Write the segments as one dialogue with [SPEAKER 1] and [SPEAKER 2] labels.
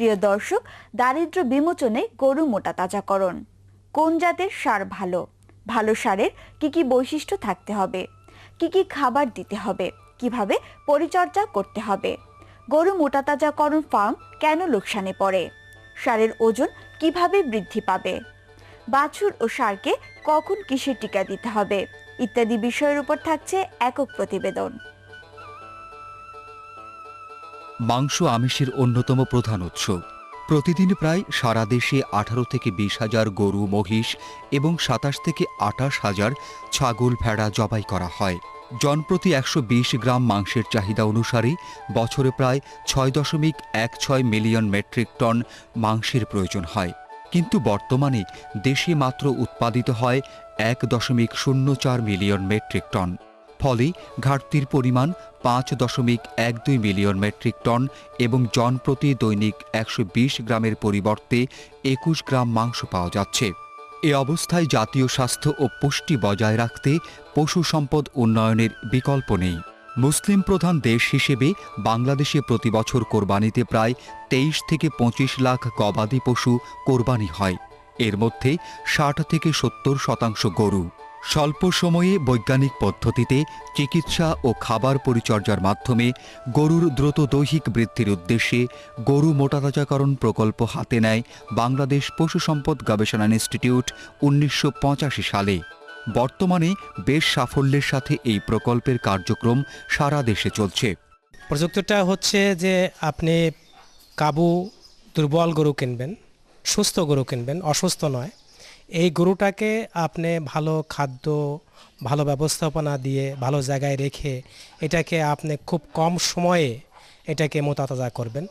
[SPEAKER 1] প্রিয় দর্শক, দারিদ্র বিমোচনে গরু মোটা তাজাকরণ। কোন জাতের সার ভালো? ভালো সারের কি কি বৈশিষ্ট্য থাকতে হবে? কি কি খাবার দিতে হবে? কীভাবে পরিচর্যা করতে হবে? গরু মোটা তাজাকরণ ফার্ম কেন লোকসানে পড়ে? সারের ওজন কীভাবে বৃদ্ধি পাবে? বাছুর ও সারকে কখন কিসের টিকা দিতে হবে? ইত্যাদি বিষয়ের উপর থাকছে একক প্রতিবেদন।
[SPEAKER 2] মাংস আমিষের অন্যতম প্রধান উৎস। প্রতিদিন প্রায় সারা দেশে আঠারো থেকে বিশ হাজার গরু, মহিষ এবং সাতাশ থেকে আটাশ হাজার ছাগল, ভেড়া জবাই করা হয়। জনপ্রতি একশো বিশ গ্রাম মাংসের চাহিদা অনুসারে বছরে প্রায় ছয় দশমিক এক ছয় মিলিয়ন মেট্রিক টন মাংসের প্রয়োজন হয়। কিন্তু বর্তমানে দেশে মাত্র উৎপাদিত হয় এক দশমিক শূন্য চার মিলিয়ন মেট্রিক টন। ফলে ঘাটতির পরিমাণ পাঁচ দশমিক এক দুই মিলিয়ন মেট্রিক টন এবং জনপ্রতি দৈনিক একশো বিশ গ্রামের পরিবর্তে একুশ গ্রাম মাংস পাওয়া যাচ্ছে। এ অবস্থায় জাতীয় স্বাস্থ্য ও পুষ্টি বজায় রাখতে পশু সম্পদ উন্নয়নের বিকল্প নেই। মুসলিম প্রধান দেশ হিসেবে বাংলাদেশে প্রতি বছর কোরবানিতে প্রায় তেইশ থেকে পঁচিশ লাখ গবাদি পশু কোরবানি হয়। এর মধ্যে ষাট থেকে সত্তর শতাংশ গরু। স্বল্প সময়ে বৈজ্ঞানিক পদ্ধতিতে চিকিৎসা ও খাবার পরিচর্যার মাধ্যমে গরুর দ্রুত দৈহিক বৃদ্ধির উদ্দেশ্যে গরু মোটাতাজাকরণ প্রকল্প হাতে নেয় বাংলাদেশ পশু সম্পদ গবেষণা ইনস্টিটিউট উনিশশো পঁচাশি সালে। বর্তমানে বেশ সাফল্যের সাথে এই প্রকল্পের কার্যক্রম সারা দেশে চলছে।
[SPEAKER 3] প্রযুক্তিটা হচ্ছে যে আপনি কাবু দুর্বল গরু কিনবেন, সুস্থ গরু কিনবেন, অসুস্থ নয়। এই গরুটাকে আপনি ভালো খাদ্য, ভালো ব্যবস্থাপনা দিয়ে ভালো জায়গায় রেখে এটাকে আপনি খুব কম সময়ে এটাকে মোতাতাজা করবেন।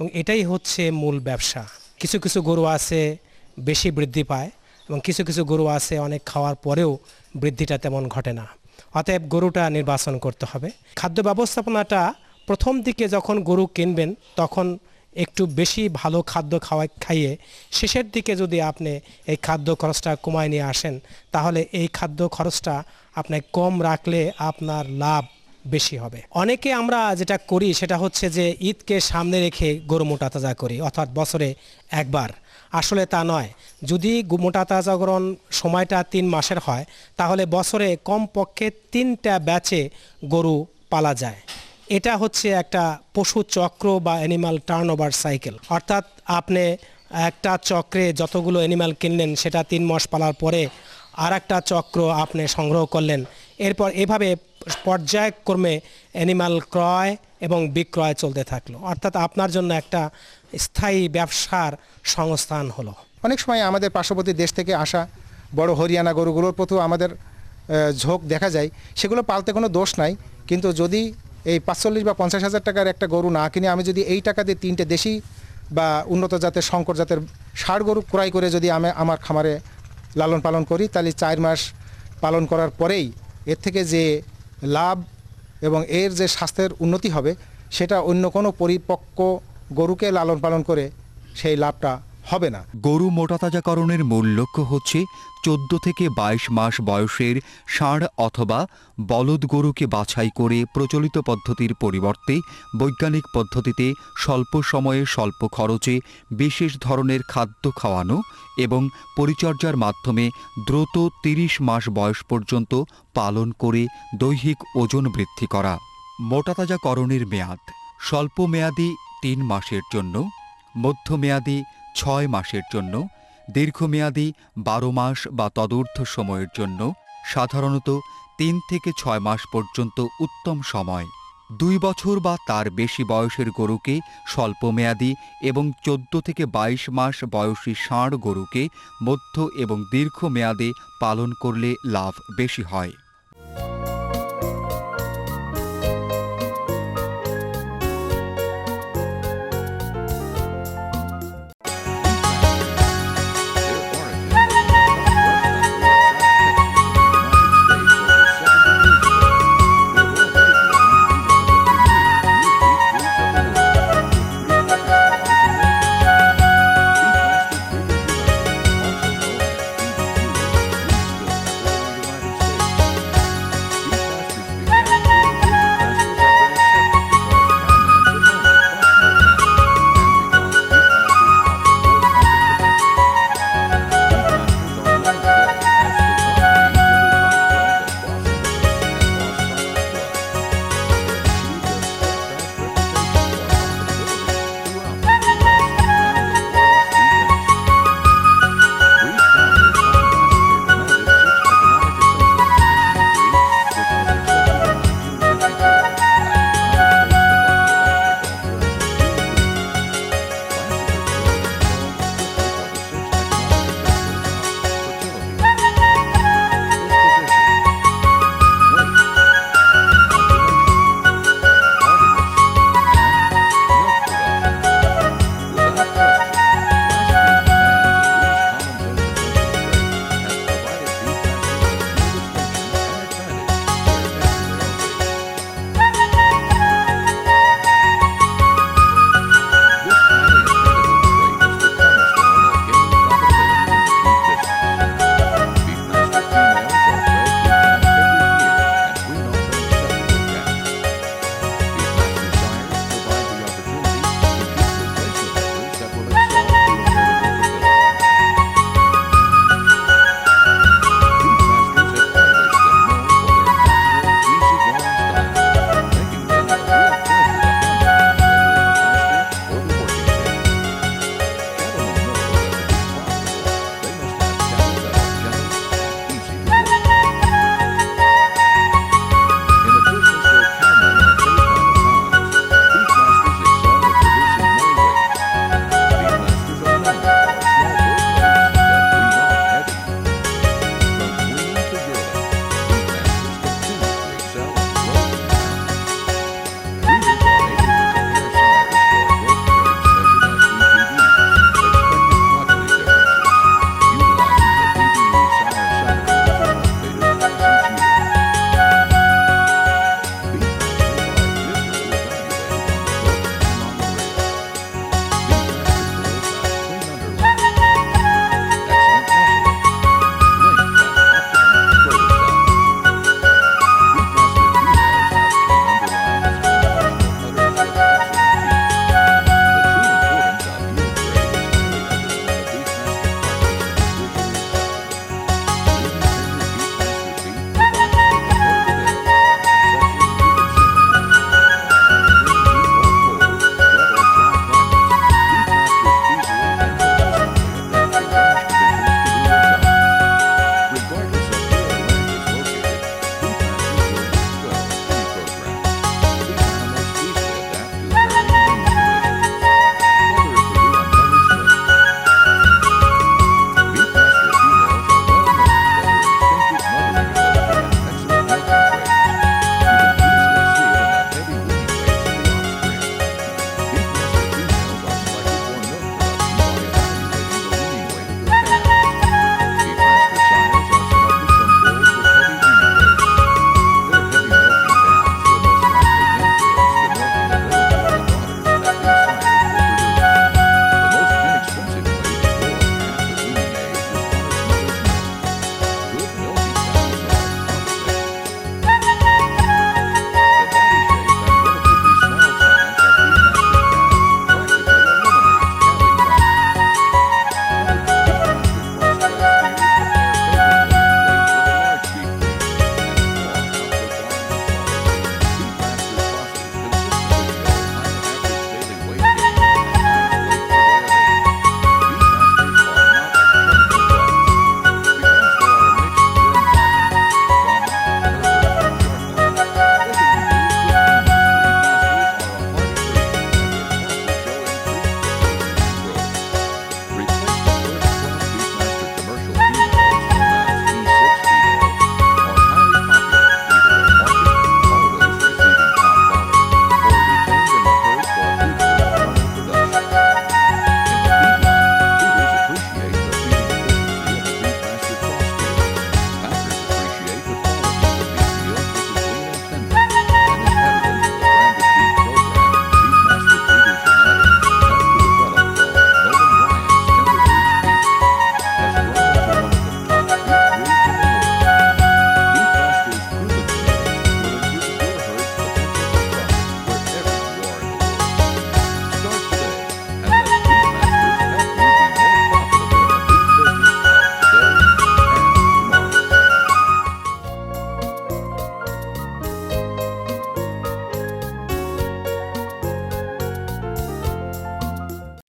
[SPEAKER 3] এবং এটাই হচ্ছে মূল ব্যবসা। কিছু কিছু গরু আছে বেশি বৃদ্ধি পায় এবং কিছু কিছু গরু আছে অনেক খাওয়ার পরেও বৃদ্ধিটা তেমন ঘটে না। অতএব গরুটা নির্বাচন করতে হবে। খাদ্য ব্যবস্থাপনাটা প্রথম দিকে যখন গরু কিনবেন, তখন একটু বেশি ভালো খাদ্য খাওয়া খাইয়ে শেষের দিকে যদি আপনি এই খাদ্য খরচটা কমায় নিয়ে আসেন, তাহলে এই খাদ্য খরচটা আপনি কম রাখলে আপনার লাভ বেশি হবে। অনেকে আমরা যেটা করি সেটা হচ্ছে যে ঈদকে সামনে রেখে গরু মোটা তাজা করি, অর্থাৎ বছরে একবার। আসলে তা নয়। যদি মোটা তাজাকরণ সময়টা তিন মাসের হয়, তাহলে বছরে কমপক্ষে তিনটা ব্যাচে গরু পালা যায়। এটা হচ্ছে একটা পশু চক্র বা অ্যানিমাল টার্ন ওভার সাইকেল অর্থাৎ আপনি একটা চক্রে যতগুলো অ্যানিমাল কিনলেন, সেটা তিন মাস পালার পরে আর একটা চক্র আপনি সংগ্রহ করলেন। এরপর এভাবে পর্যায়ক্রমে অ্যানিমাল ক্রয় এবং বিক্রয় চলতে থাকল। অর্থাৎ আপনার জন্য একটা স্থায়ী ব্যবসার সংস্থান হলো।
[SPEAKER 4] অনেক সময় আমাদের পার্শ্ববর্তী দেশ থেকে আসা বড় হরিয়ানা গরুগুলোর প্রতিও আমাদের ঝোঁক দেখা যায়। সেগুলো পালতে কোনো দোষ নাই। কিন্তু যদি এই পাঁচচল্লিশ বা পঞ্চাশ হাজার টাকার একটা গরু না কিনে আমি যদি এই টাকা দিয়ে তিনটে দেশি বা উন্নত জাতের শঙ্কর জাতের ষাড় গরু ক্রয় করে যদি আমি আমার খামারে লালন পালন করি, তাহলে চার মাস পালন করার পরেই এর থেকে যে লাভ এবং এর যে স্বাস্থ্যের উন্নতি হবে, সেটা অন্য কোনো পরিপক্ক গরুকে লালন পালন করে সেই লাভটা হবে না।
[SPEAKER 2] গরু মোটাতাজাকরণের মূল লক্ষ্য হচ্ছে চোদ্দ থেকে ২২ মাস বয়সের ষাঁড় অথবা বলদ গরুকে বাছাই করে প্রচলিত পদ্ধতির পরিবর্তে বৈজ্ঞানিক পদ্ধতিতে স্বল্প সময়ে স্বল্প খরচে বিশেষ ধরনের খাদ্য খাওয়ানো এবং পরিচর্যার মাধ্যমে দ্রুত ৩০ মাস বয়স পর্যন্ত পালন করে দৈহিক ওজন বৃদ্ধি করা। মোটাতাজাকরণের মেয়াদ স্বল্প মেয়াদি তিন মাসের জন্য, মধ্যমেয়াদি ছয় মাসের জন্য, দীর্ঘমেয়াদী বারো মাস বা তদূর্ধ্ব সময়ের জন্য, সাধারণত তিন থেকে ছয় মাস পর্যন্ত উত্তম সময়। দুই বছর বা তার বেশি বয়সের গরুকে স্বল্পমেয়াদী এবং চোদ্দ থেকে ২২ মাস বয়সী ষাঁড় গরুকে মধ্য এবং দীর্ঘমেয়াদে পালন করলে লাভ বেশি হয়।